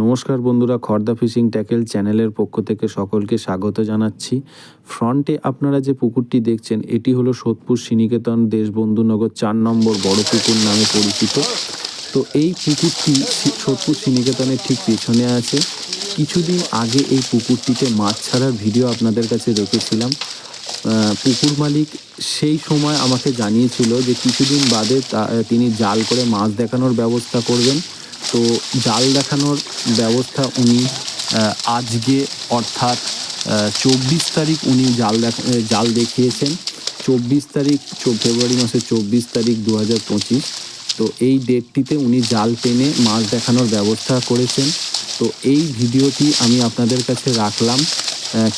নমস্কার বন্ধুরা, Khardah fishing tackle চ্যানেলের পক্ষ থেকে সকলকে স্বাগত জানাচ্ছি। ফ্রন্টে আপনারা যে পুকুরটি দেখছেন, এটি হলো সোদপুর শ্রীনিকেতন দেশবন্ধুনগর চার নম্বর বড় পুকুর নামে পরিচিত। তো এই পুকুরটি সোদপুর শ্রীনিকেতনের ঠিক পেছনে আছে। কিছুদিন আগে এই পুকুরটিতে মাছ ছাড়ার ভিডিও আপনাদের কাছে রেখেছিলাম। পুকুর মালিক সেই সময় আমাকে জানিয়েছিল যে কিছুদিন বাদে তিনি জাল করে মাছ দেখানোর ব্যবস্থা করবেন। তো জাল দেখানোর ব্যবস্থা উনি আজকে অর্থাৎ চব্বিশ তারিখ উনি জাল দেখ জাল দেখিয়েছেন। চব্বিশ তারিখ ফেব্রুয়ারি মাসের চব্বিশ তারিখ দু হাজার পঁচিশ। তো এই ডেটটিতে উনি জাল টেনে মাছ দেখানোর ব্যবস্থা করেছেন। তো এই ভিডিওটি আমি আপনাদের কাছে রাখলাম।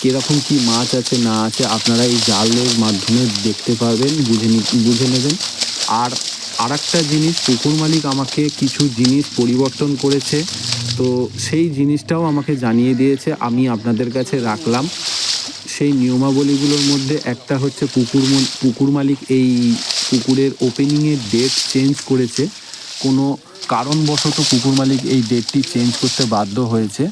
কীরকম কি মাছ আছে, না আছে, আপনারা এই জালের মাধ্যমে দেখতে পারবেন, বুঝে বুঝে নেবেন। আর আরেকটা জিনিস, পুকুর মালিক আমাকে কিছু জিনিস পরিবর্তন করেছে। তো সেই জিনিসটাও আমাকে জানিয়ে দিয়েছে, আমি আপনাদের কাছে রাখলাম। সেই নিয়মাবলীগুলোর মধ্যে একটা হচ্ছে পুকুর মল- পুকুর মালিক এই পুকুরের ওপেনিংয়ের ডেট চেঞ্জ করেছে। কোনো কারণবশত পুকুর মালিক এই ডেটটি চেঞ্জ করতে বাধ্য হয়েছে।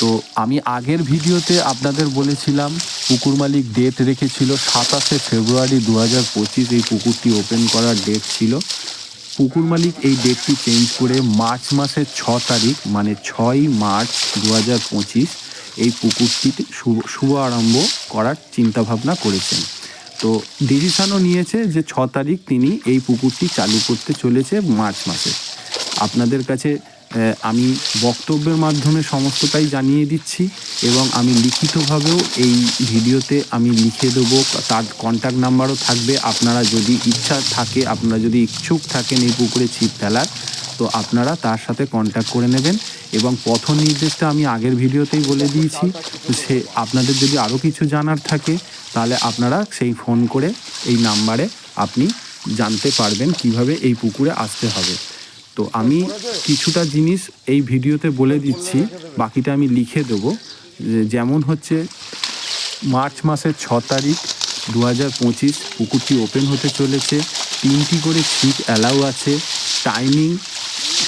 তো আমি আগের ভিডিওতে আপনাদের বলেছিলাম, পুকুর মালিক ডেট রেখেছিল সাতাশে ফেব্রুয়ারি দু হাজার পঁচিশ, এই পুকুরটি ওপেন করার ডেট ছিল। পুকুর মালিক এই ডেটটি চেঞ্জ করে মার্চ মাসের ছ তারিখ মানে ছয় মার্চ দু হাজার পঁচিশ, এই পুকুরটিতে শুভ আরম্ভ করার চিন্তাভাবনা করেছেন। তো ডিসিশনও নিয়েছে যে ছ তারিখ তিনি এই পুকুরটি চালু করতে চলেছে মার্চ মাসে। আপনাদের কাছে আমি বক্তব্যের মাধ্যমে সমস্তটাই জানিয়ে দিচ্ছি এবং আমি লিখিতভাবেও এই ভিডিওতে আমি লিখে দেবো, তার কন্ট্যাক্ট নাম্বারও থাকবে। আপনারা যদি ইচ্ছা থাকে, আপনারা যদি ইচ্ছুক থাকেন এই পুকুরে ছিপ ফেলার, তো আপনারা তার সাথে কন্ট্যাক্ট করে নেবেন। এবং পথ নির্দেশটা আমি আগের ভিডিওতেই বলে দিয়েছি, সে আপনাদের যদি আরও কিছু জানার থাকে, তাহলে আপনারা সেই ফোন করে এই নাম্বারে আপনি জানতে পারবেন কীভাবে এই পুকুরে আসতে হবে। তো আমি কিছুটা জিনিস এই ভিডিওতে বলে দিচ্ছি, বাকিটা আমি লিখে দেবো। যেমন হচ্ছে, মার্চ মাসের ছ তারিখ দু হাজার পঁচিশ পুকুরটি ওপেন হতে চলেছে। তিনটি করে সিট অ্যালাউ আছে। টাইমিং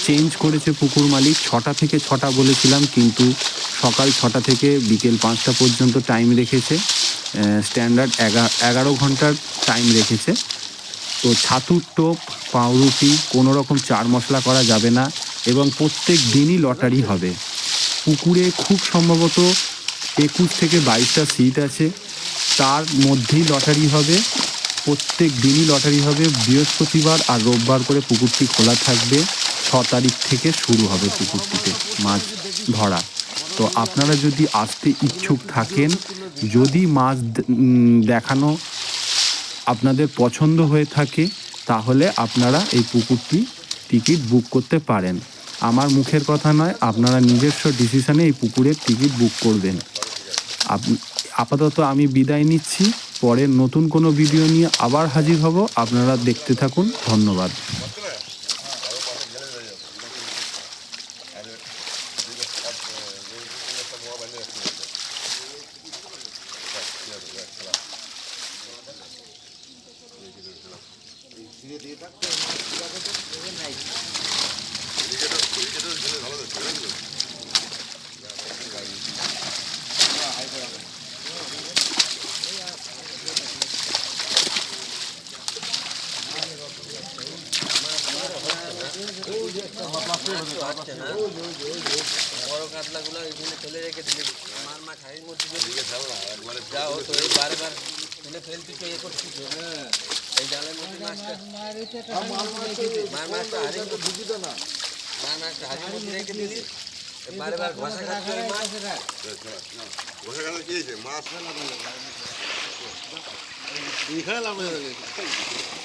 চেঞ্জ করেছে পুকুর মালিক। ছটা থেকে ছটা বলেছিলাম, কিন্তু সকাল ছটা থেকে বিকেল পাঁচটা পর্যন্ত টাইম রেখেছে। স্ট্যান্ডার্ড এগারো এগারো ঘণ্টার টাইম রেখেছে। তো ছাতুর টোপ, পাউরুটি কোনো রকম চার মশলা করা যাবে না এবং প্রত্যেক দিনই লটারি হবে। পুকুরে খুব সম্ভবত একুশ থেকে বাইশটা সিট আছে। তার মধ্যেই লটারি হবে। প্রত্যেক দিনই লটারি হবে। বৃহস্পতিবার আর রোববার করে পুকুরটি খোলা থাকবে। ছ তারিখ থেকে শুরু হবে পুকুরটিতে মাছ ধরা। তো আপনারা যদি আসতে ইচ্ছুক থাকেন, যদি মাছ দেখানো আপনাদের পছন্দ হয়ে থাকে, তাহলে আপনারা এই পুকুরটি টিকিট বুক করতে পারেন। আমার মুখের কথা নয়, আপনারা নিজস্ব ডিসিশনে এই পুকুরের টিকিট বুক করবেন। আপ- আপাতত আমি বিদায় নিচ্ছি, পরে নতুন কোনো ভিডিও নিয়ে আবার হাজির হব। আপনারা দেখতে থাকুন, ধন্যবাদ বড় এখানে ফেলে রেখে দিলে মার মাছ হাড়ির মধ্যে যদি যা হতো এই বারবার তুলে ফেলতে তো এ করছি তো। এই জালের মধ্যে মাছটা মার মাছটা হাড়ির মধ্যে ঢুকিত না। মার মাছটা হাড়ির মধ্যে রেখে দিলি। বারবার ঘষা খাচ্ছে মাছ। বসে গেল কি হয়েছে? মাছ এখানে একজন আসি দিনে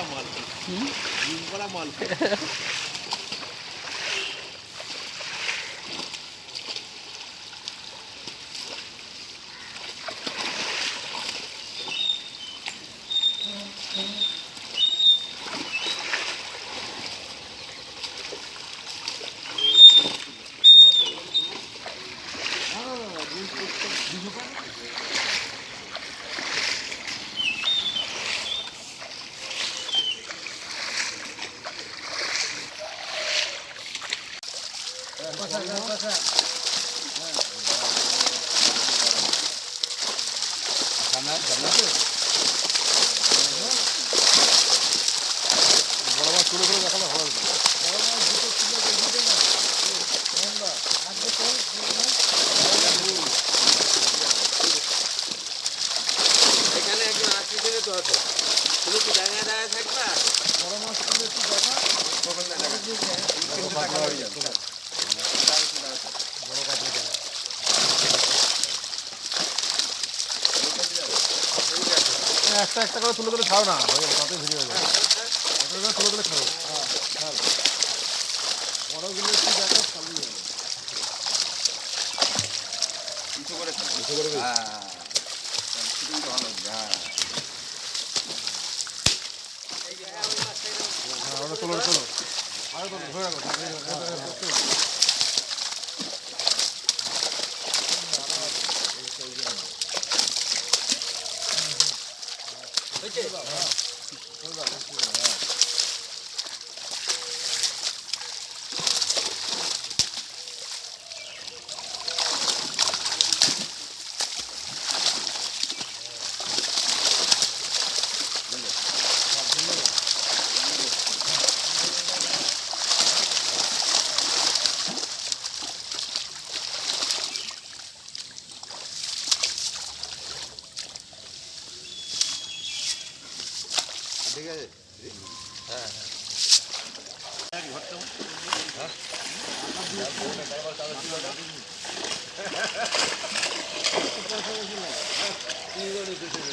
করা মল ডিম করা মল তো আছে তুমি কি দাঁড়িয়ে দাঁড়িয়ে থাকবা একটা একটা করে তুলে তুলে খাও না। হয়ে তাতে ভিড় হয়ে যাবে একটা করে তুলে তুলে খাও। বড়গুলো একটু দেখো খালি হয়ে। হ্যাঁ, ওটা তোলো। আরে তোলো, ধরে রাখো, ধরে না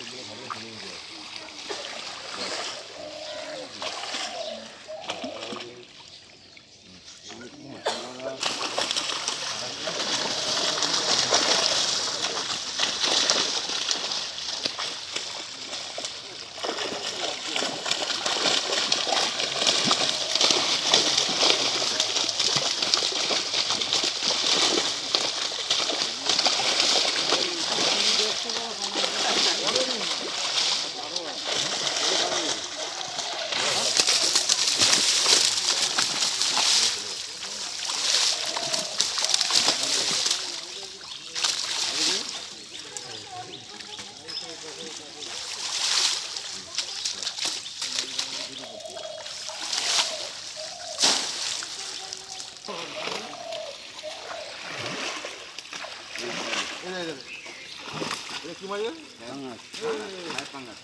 っていうのが食べる。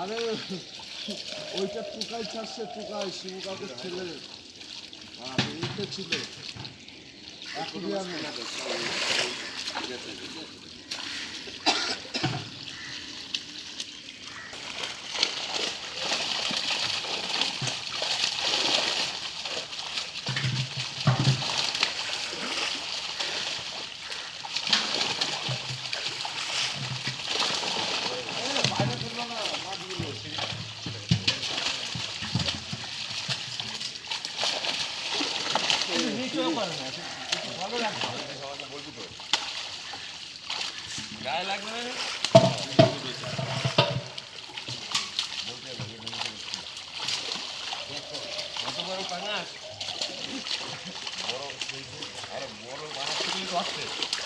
আরে ওইটা টুকাই ছাড়ছে টুকাই শিবু কাকুর ছেলে। ছিল। অ্যাকুরিয়ামে গায়ে লাগবে কত বড় পাঙাশ? বড় আরে বড় বানাতে আসছে।